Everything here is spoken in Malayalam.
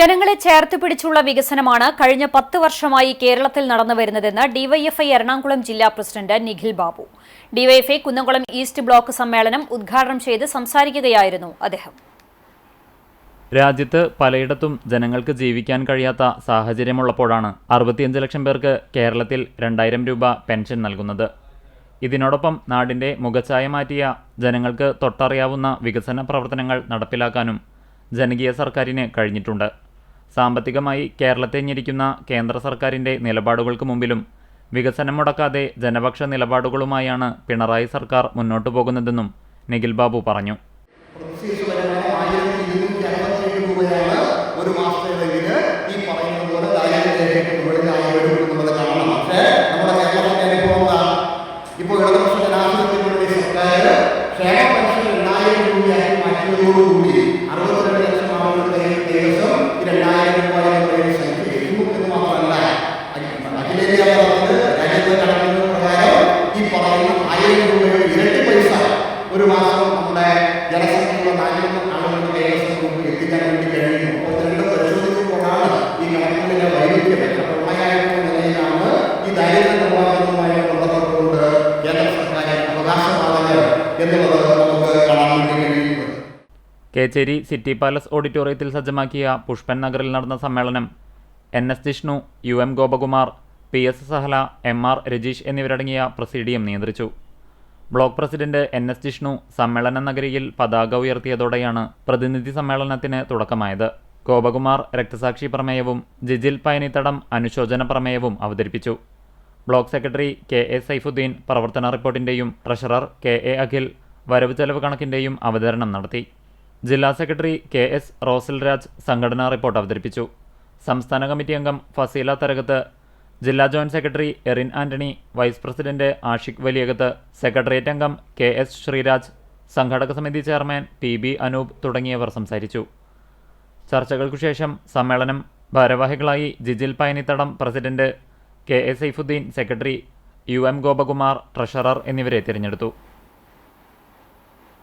ജനങ്ങളെ ചേർത്ത് പിടിച്ചുള്ള വികസനമാണ് കഴിഞ്ഞ പത്ത് വർഷമായി കേരളത്തിൽ നടന്നു വരുന്നതെന്ന് ഡിവൈഎഫ്ഐ എറണാകുളം ജില്ലാ president Nikhil Babu. DYFI Kunnamkulam east block സമ്മേളനം ഉദ്ഘാടനം ചെയ്ത് സംസാരിക്കുകയായിരുന്നു അദ്ദേഹം. രാജ്യത്ത് പലയിടത്തും ജനങ്ങൾക്ക് ജീവിക്കാൻ കഴിയാത്ത സാഹചര്യമുള്ളപ്പോഴാണ് അറുപത്തിയഞ്ച് ലക്ഷം പേർക്ക് കേരളത്തിൽ രണ്ടായിരം രൂപ പെൻഷൻ നൽകുന്നത്. ഇതിനോടൊപ്പം നാടിന്റെ മുഖച്ഛായ മാറ്റിയ ജനങ്ങൾക്ക് തൊട്ടറിയാവുന്ന വികസന പ്രവർത്തനങ്ങൾ നടപ്പിലാക്കാനും ജനകീയ സർക്കാരിന് കഴിഞ്ഞിട്ടുണ്ട്. സാമ്പത്തികമായി കേരളത്തെ ഞെരിക്കുന്ന കേന്ദ്ര സർക്കാരിന്റെ നിലപാടുകൾക്ക് മുമ്പിലും വികസനം മുടക്കാതെ ജനപക്ഷ നിലപാടുകളുമായാണ് പിണറായി സർക്കാർ മുന്നോട്ടു പോകുന്നതെന്നും നിഖിൽ ബാബു പറഞ്ഞു. ഇപ്പോൾ സർക്കാർ പ്രകാരം ഈ പൈസ ഒരു നമ്മുടെ എത്തിക്കാൻ വേണ്ടി വേണ്ടി കേച്ചേരി സിറ്റി പാലസ് ഓഡിറ്റോറിയത്തിൽ സജ്ജമാക്കിയ പുഷ്പൻ നഗറിൽ നടന്ന സമ്മേളനം. N S Jishnu U M Gopakumar. P S Sahala M R Rajeesh എന്നിവരടങ്ങിയ പ്രസിഡിയം നിയന്ത്രിച്ചു. Block president N S Jishnu സമ്മേളന നഗരിയിൽ പതാക ഉയർത്തിയതോടെയാണ് പ്രതിനിധി സമ്മേളനത്തിന് തുടക്കമായത്. ഗോപകുമാർ രക്തസാക്ഷി പ്രമേയവും ജിജിൽ പയനിത്തടം അനുശോചന പ്രമേയവും അവതരിപ്പിച്ചു. Block secretary K A Saifudheen പ്രവർത്തന റിപ്പോർട്ടിന്റെയും ട്രഷറർ കെ എ അഖിൽ വരവ് ചെലവ് കണക്കിന്റെയും അവതരണം നടത്തി. ജില്ലാ സെക്രട്ടറി കെ എസ് റോസൽരാജ് സംഘടനാ റിപ്പോർട്ട് അവതരിപ്പിച്ചു. സംസ്ഥാന കമ്മിറ്റി അംഗം ഫസീല തരകത്ത് ജില്ലാ joint secretary Erin Antony vice president Ashiq Valiyakath secretariat അംഗം കെ എസ് ശ്രീരാജ് സംഘാടക സമിതി ചെയർമാൻ പി ബി അനൂപ് തുടങ്ങിയവർ സംസാരിച്ചു. ചർച്ചകൾക്കു ശേഷം സമ്മേളനം ഭാരവാഹികളായി Jijil Payanithadam president K A Saifudheen secretary U M Gopakumar treasurer എന്നിവരെ തിരഞ്ഞെടുത്തു.